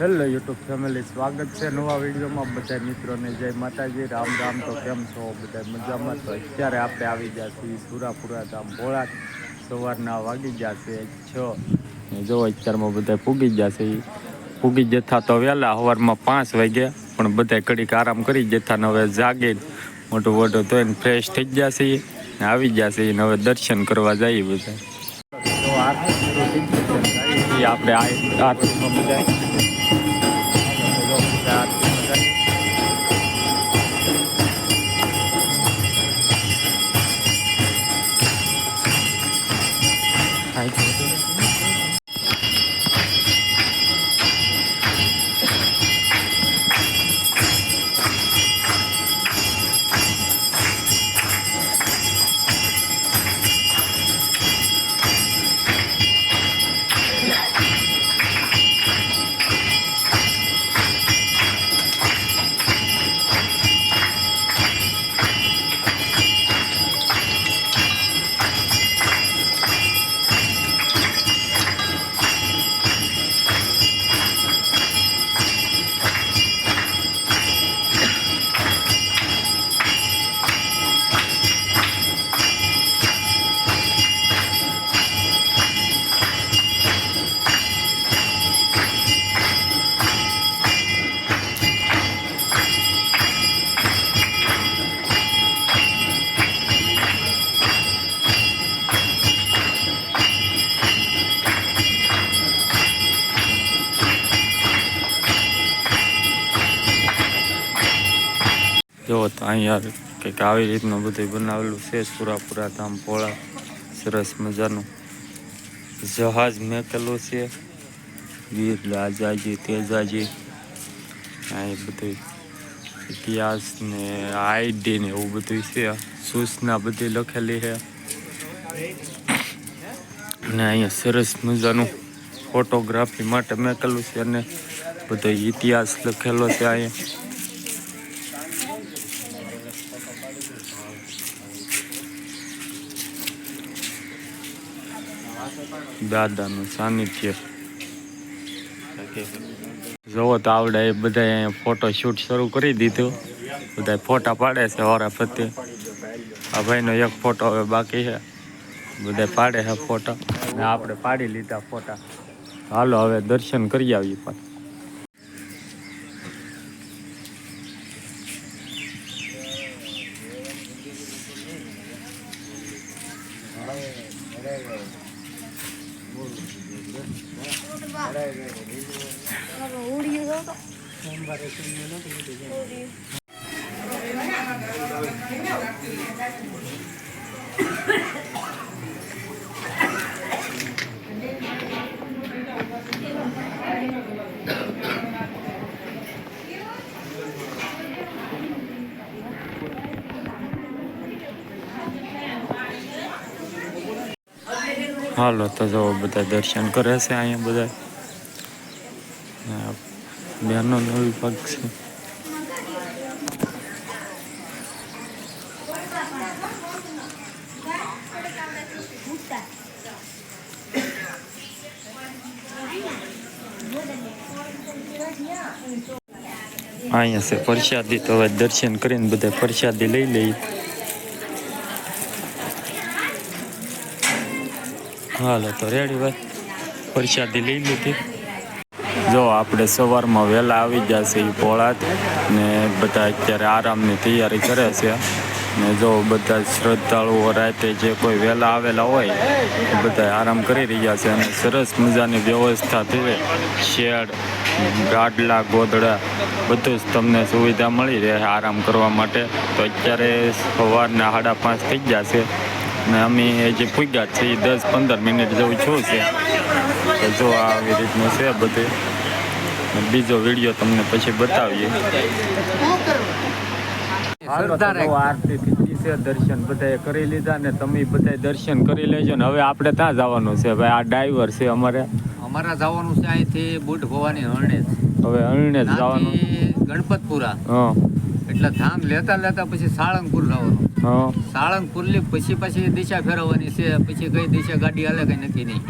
Hello YouTube family, સ્વાગત છે નવા વિડીયોમાં બધા મિત્રોને. જય માતાજી, રામ રામ. તો કેમ છો? બધા મજામાં? તો અત્યારે આપણે આવી ગયા છીએ સુરાપુરા ધામ ભોળા સવારના વાગી ગયા છે છ. જો અત્યારમાં બધા પૂગી ગયા છે. પૂગી જતા તો વહેલા સવારમાં પાંચ વાગ્યા પણ બધા ઘડીક આરામ કરી જતા હવે જાગે. મોટું મોટું એને ફ્રેશ થઈ ગયા છે આવી ગયા છે હવે દર્શન કરવા જઈએ બધા તો છે. આપણે આ જો અહીંયા કંઈક આવી રીતનું બધું બનાવેલું છે સુરાપુરા ધામ પોળા, સરસ મજાનું. જહાજ મેકેલું છે, વીર રાજાજી, તેજાજી. અહીં બધું ઇતિહાસ ને આઈડી ને એવું બધું છે સૂચના બધી લખેલી છે. ને અહીંયા સરસ મજાનું ફોટોગ્રાફી માટે મેકેલું છે અને બધો ઇતિહાસ લખેલો છે અહીંયા. દાદાનું સાનિધ્ય. જોવો તો આવડે એ બધા અહીંયા ફોટો શૂટ શરૂ કરી દીધું. બધા ફોટા પાડે છે હોરા પ્રત્યે આ ભાઈનો એક ફોટો હવે બાકી છે. બધા પાડે છે ફોટા આપણે પાડી લીધા ફોટા હાલો, હવે દર્શન કરી આવીએ પણ હાલો તો જો બધા દર્શન કરે છે અહીંયા બધા. બહેનો નો વિભાગ છે. અહીંયા છે પ્રસાદી તો હવે દર્શન કરીને બધા પ્રસાદી લઈ લઈ હાલો, તો રેડી ભાઈ? પ્રસાદી લઈ લીધી. જો, આપણે સવારમાં વહેલા આવી જશે એ પોળાત ને બધા અત્યારે આરામની તૈયારી કરે છે. ને જો, બધા શ્રદ્ધાળુઓ રાતે જે કોઈ વહેલા આવેલા હોય, એ બધા આરામ કરી રહ્યા છે અને સરસ મજાની વ્યવસ્થા થઈ શેડ ગાડલા ગોદડા બધું જ તમને સુવિધા મળી રહે આરામ કરવા માટે. તો અત્યારે સવારના સાડા પાંચ થઈ જશે ને અમે જે પૂગ્યા છે એ દસ પંદર મિનિટ જેવું છું છે. તો જો આવી રીતનું છે બધું. બીજો વીડિયો તમને પછી બતાવીએ. છે દર્શન બધાએ કરી લીધા ને તમે બધા દર્શન કરી લેજો ને હવે આપણે ત્યાં જવાનું છે. ભાઈ આ ડ્રાઈવર છે અમારે. અમારા જવાનું છે અહીંથી બુટ ભવાની હરણે હવે અણીને જ જવાનું. ગણપતપુરા. હા. એટલે ધામ લેતા લેતા પછી સાળંગપુર જવાનું. હા. સાળંગપુર લી પછી પછી દિશા ફેરવવાની છે પછી કઈ દિશા ગાડી હાલે કઈ નથી નહીં.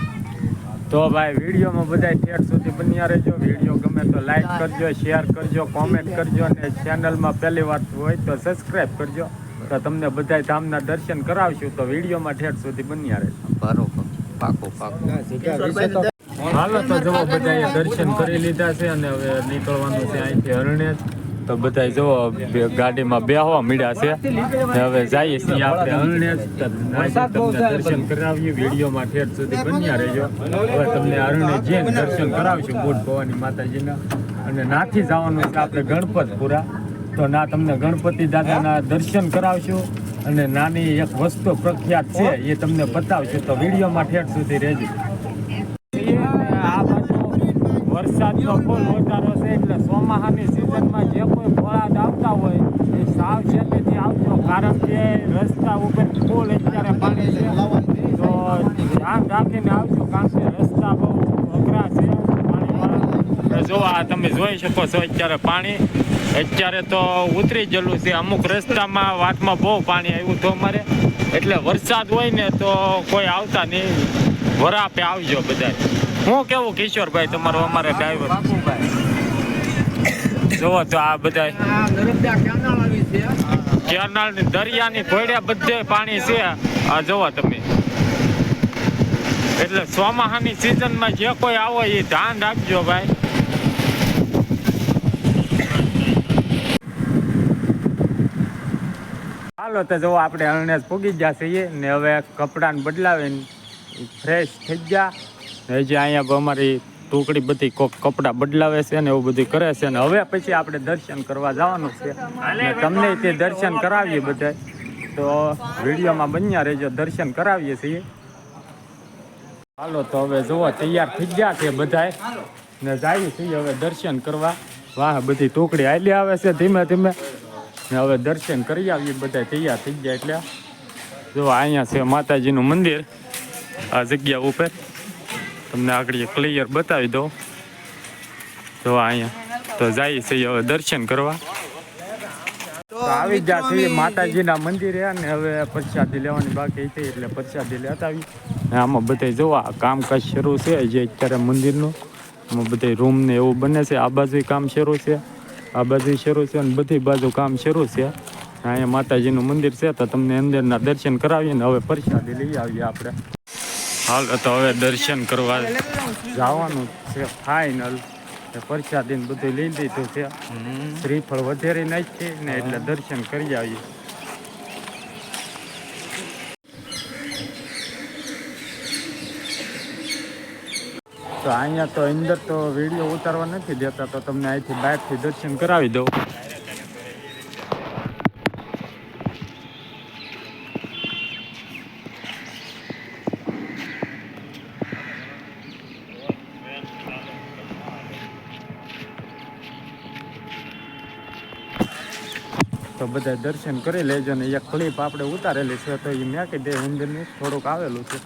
તો ભાઈ વિડીયોમાં બધા ઠેર સુધી બન્યા રહેજો. વીડિયો ગમે તો લાઈક કરજો શેર કરજો કોમેન્ટ કરજો અને ચેનલમાં પહેલી વાર હોય તો સબસ્ક્રાઈબ કરજો. તો તમને બધા ધામના દર્શન કરાવશું તો વિડીયોમાં ઠેર સુધી બન્યા રહેજો. બરોબર. પાકો પાકો. હાલો, તો જુઓ, બધાએ દર્શન કરી લીધા છે અને હવે નીકળવાનું છે અહીંથી હરણેજ તો બધા જુઓ ગાડીમાં બેહવા મળ્યા છે. ને હવે જઈએ છીએ આપણે નાથી દર્શન કરાવીએ. વિડીયોમાં ઠેર સુધી બન્યા રહેજો. હવે તમને હરણેજ જઈને દર્શન કરાવીશું બુટ ભવાની માતાજીના. અને નાથી જવાનું છે આપણે ગણપતપુરા. તો ના, તમને ગણપતિ દાદાના દર્શન કરાવશું. અને નાની એક વસ્તુ પ્રખ્યાત છે, એ તમને બતાવશું. તો વિડીયોમાં ઠેર સુધી રહેજો. વરસાદનો ફૂલ વધારો છે એટલે ચોમાસાની સિઝનમાં જે કોઈ ફળાદ આવતા હોય એ સાવચેતીથી આવજો. કારણ કે રસ્તા ઉપર ફૂલ અત્યારે પાણી છે. તો ધ્યાન રાખીને આવજો કારણ કે રસ્તા બહુ અઘરા છે. પાણીવાળા. જો આ તમે જોઈ શકો છો અત્યારે પાણી. અત્યારે તો ઉતરી ગયેલું છે. અમુક રસ્તામાં વાટમાં બહુ પાણી આવ્યું તો અમારે. એટલે વરસાદ હોય ને તો કોઈ આવતા નહીં. વરાપે આવજો બધા હું કેવું કિશોરભાઈ, તમારો અમારે ડ્રાઈવર જોવો તો આ બધા કેનાલની દરિયાની ઘોડ્યા બધે પાણી છે. આ જોવો તમે. એટલે ચોમાસાની સિઝનમાં જે કોઈ આવો એ ધ્યાન રાખજો ભાઈ. હાલો તો જો આપણે અણેશ પૂગી ગયા છીએ ને હવે કપડાને બદલાવીને ફ્રેશ થઈ ગયા. હજી અહીંયા અમારી ટુકડી બધી કપડાં બદલાવે છે ને એવું બધું કરે છે ને હવે પછી આપણે દર્શન કરવા જવાનું છે. ને તમને તે દર્શન કરાવીએ બધા તો વિડીયોમાં બન્યા રહેજો, દર્શન કરાવીએ છીએ. હાલો, તો હવે જુઓ તૈયાર થઈ ગયા છે બધાય. ને જઈએ છીએ હવે દર્શન કરવા. વાહ, બધી ટુકડી આલી આવે છે ધીમે ધીમે. ને હવે દર્શન કરી આવીએ બધા તૈયાર થઈ ગયા એટલે. જો, અહીંયા છે માતાજીનું મંદિર. આ જગ્યા ઉપર. તમને આગળ ક્લિયર બતાવી દઉં. જો અહીંયા. તો જાય છે, હવે દર્શન કરવા. આવી ગયા છીએ માતાજીના મંદિરે અને હવે પ્રસાદી લેવાની બાકી છે એટલે પ્રસાદી લેતા આવી. આમાં બધે જોવા કામકાજ શરૂ છે જે અત્યારે મંદિરનું. આમાં બધે રૂમ ને એવું બને છે, આ બાજુ કામ શરૂ છે, આ બાજુ શરૂ છે અને બધી બાજુ કામ શરૂ છે. અહીંયા માતાજીનું મંદિર છે, તો તમને અંદરના દર્શન કરાવીએ ને હવે પ્રસાદી લઈ આવીએ આપણે. હાલ તો હવે દર્શન કરવા જવાનું છે ફાઇનલ પ્રસાદીને બધું લઈ લીધું છે. શ્રીફળ વધેરી નાખી ને એટલે દર્શન કરી આવીએ. તો અહીંયા તો અંદર તો વીડિયો ઉતારવા નથી દેતા તો તમને અહીંથી બહારથી દર્શન કરાવી દઉં. બધા દર્શન કરી લેજો ને એક ક્લિપ આપણે ઉતારેલી છે તો એ મેં દે મંદિરની થોડુંક આવેલું છે.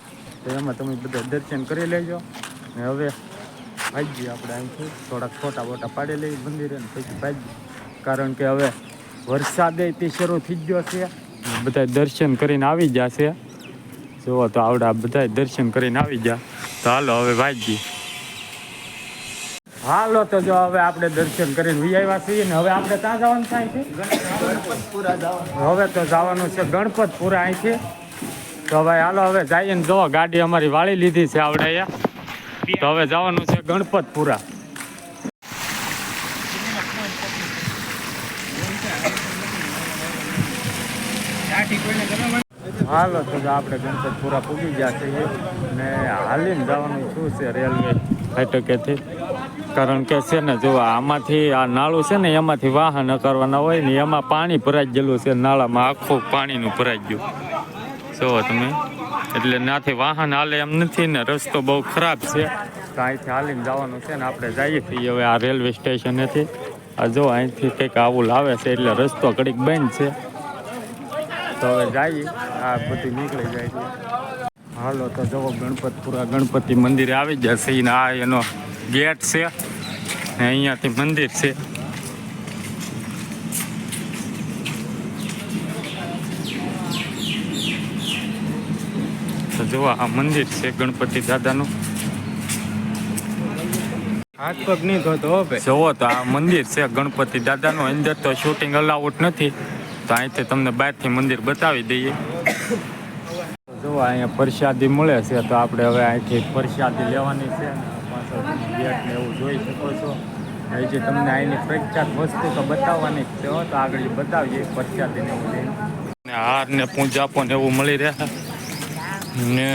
તો એમાં તમે બધા દર્શન કરી લેજો. ને હવે ભાગીએ આપણે અહીંથી થોડાક ફોટા બોટા પાડી લઈએ મંદિરે ને પછી ભાગીએ કારણ કે હવે વરસાદે તે શરૂ થઈ ગયો છે. બધા દર્શન કરીને આવી જશે જુઓ તો આવડા બધા દર્શન કરીને આવી ગયા. તો હાલો હવે ભાગીએ હાલો, તો જો હવે આપણે દર્શન કરીને વી આવ્યા છીએ ને હવે આપણે ક્યાં જવાનું થાય છે? હવે તો જવાનું છે ગણપતપુરા અહીંથી. તો હવે હાલો, હવે જઈએ ને જો, ગાડી અમારી વાળી લીધી છે આપણે અહીંયા. તો હવે જવાનું છે ગણપતપુરા. હાલો, તો આપણે ગણપતપુરા પૂગી ગયા છીએ ને હાલીને જવાનું શું છે રેલવે ફાટકેથી કારણ કે છે ને જો આમાંથી આ નાળું છે ને, એમાંથી વાહન કરવાના હોય ને, એમાં પાણી ભરાઈ ગયેલું છે. નાળામાં આખું પાણીનું ભરાઈ ગયું. જો તમે, એટલે નાથી વાહન હાલે એમ નથી ને, રસ્તો બહુ ખરાબ છે. અહીંથી હાલીને જવાનું છે ને, આપણે જઈએ છીએ હવે આ રેલવે સ્ટેશનેથી આ જો અહીંથી કંઈક આવું લાવે છે, એટલે રસ્તો ઘડીક બંધ છે. તો હવે જઈએ, આ બધું નીકળી જાય છે. હાલો, તો જવો ગણપતપુરા ગણપતિ મંદિરે આવી જશે ને, આ એનો ગેટ છે. ને અહીંયાથી મંદિર છે. તો જુઓ આ મંદિર છે ગણપતિ દાદાનું. હાથ પગ નહીં હો જુઓ તો આ મંદિર છે ગણપતિ દાદાનું. અંદર તો શૂટિંગ અલાઉટ નથી. તો અહીંથી તમને બહારથી મંદિર બતાવી દઈએ. જુઓ અહીંયા પ્રસાદી મળે છે. તો આપણે હવે અહીંથી પ્રસાદી લેવાની છે. અને ને એવું જોઈ શકો છો. એ જે તમને અહીંની પ્રખ્યાત વસ્તુ તો બતાવવાની જ છે હો, તો આગળ બતાવીએ પ્રખ્યાત ને એવું લઈને. હાર ને પૂજા પણ એવું મળી રહે. ને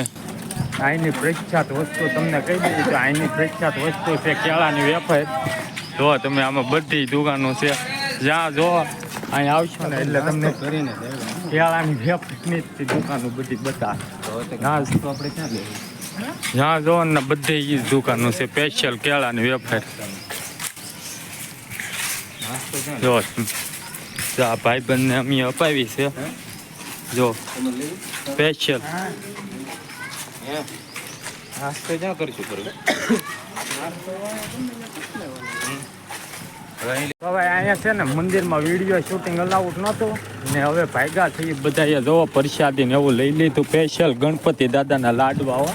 અહીંની પ્રખ્યાત વસ્તુ તમને કહી દીધી તો અહીંની પ્રખ્યાત વસ્તુ છે કેળાની વેફર. જો તમે આમાં બધી દુકાનો છે. જ્યાં જો અહીં આવશો ને એટલે તમને કરીને કેળાની વેફરની જ દુકાનો બધી બતાવે. નાસ્તો તો આપણે ક્યાં લેવું જ્યાં જો ને બધી એ દુકાનો છે. સ્પેશિયલ કેળાની વેફર. જો આ ભાઈબંધને અમે અપાવી છે. જો સ્પેશિયલ અહીંયા છે ને મંદિરમાં વીડિયો શૂટિંગ અલાઉડ નહોતું. ને હવે ભાગ્યા થઈ બધા જોવો પ્રસાદી ને એવું લઈ લીધું. સ્પેશિયલ ગણપતિ દાદાના લાડવા હો.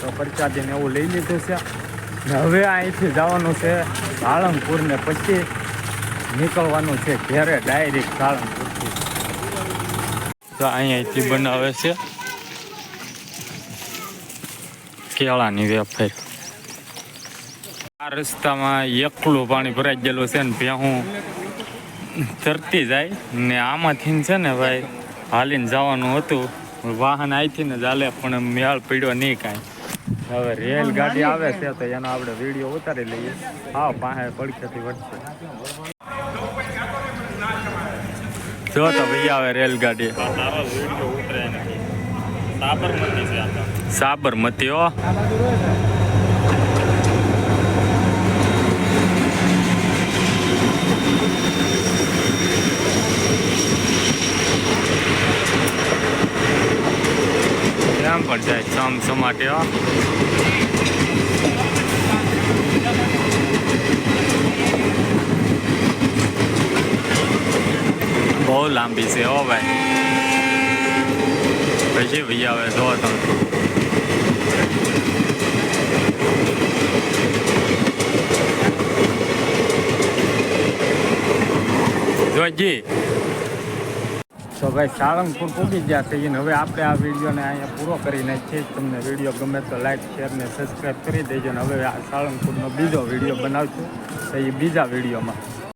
તો પ્રસાદી ને એવું લઈ લીધું છે. હવે અહીંથી જવાનું છે સાળંગપુર ને પછી નીકળવાનું છે ઘેરે ડાયરેક્ટ સાળંગપુરથી. તો અહીંયાથી બનાવે છે કેળાની વેફર. આ રસ્તામાં એકલું પાણી ભરાઈ ગયેલું છે ને ભેહું તરતી જાય ને આમાંથી છે ને ભાઈ હાલીને જવાનું હતું. વાહન આવીથી ને ચાલે, પણ મેળ પડ્યો નહીં કાંઈ. હવે રેલ ગાડી આવે છે તો એનો આપણે વીડિયો ઉતારી લઈએ. હા પાસે પડખેથી વળશે જો તો ભાઈ આવે રેલગાડી સાબરમતી હો. ત્યાં પણ જાય સમ સમાટે બહુ લાંબી છે, હો ભાઈ. પછી ભાઈ આવે, જો તમે. જોજી તો ભાઈ સાળંગપુર પૂગી ગયા છે અને હવે આપણે આ વિડીયોને અહીંયા પૂરો કરી નાખીએ. તમને વીડિયો ગમે તો લાઈક શેર ને સબસ્ક્રાઈબ કરી દેજો ને હવે આ સાળંગપુરનો બીજો વીડિયો બનાવશું. તો એ બીજા વિડીયોમાં.